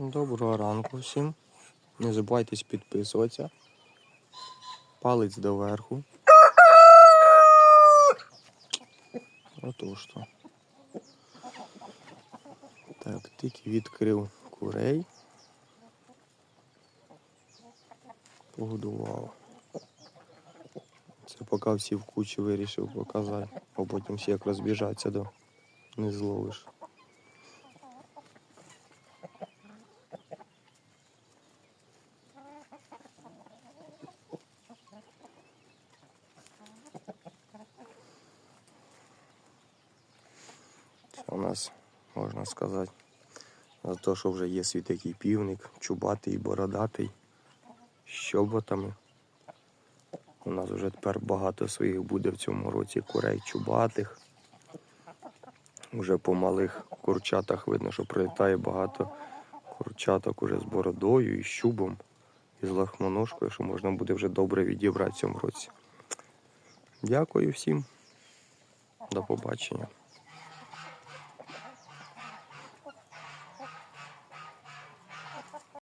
Доброго ранку всім. Не забувайтесь підписуватися. Палець доверху. Отож то. Так, тільки відкрив курей. Погодував. Це поки всі в кучі вирішив показати, а потім всі як розбіжаться до не зловиш. У нас, можна сказати, за те, що вже є свій такий півник, чубатий бородатий, з чоботами. У нас вже тепер багато своїх буде в цьому році курей чубатих. Уже по малих курчатах видно, що прилітає багато курчаток уже з бородою і щубом, і з лахмоножкою, що можна буде вже добре відібрати в цьому році. Дякую всім. До побачення.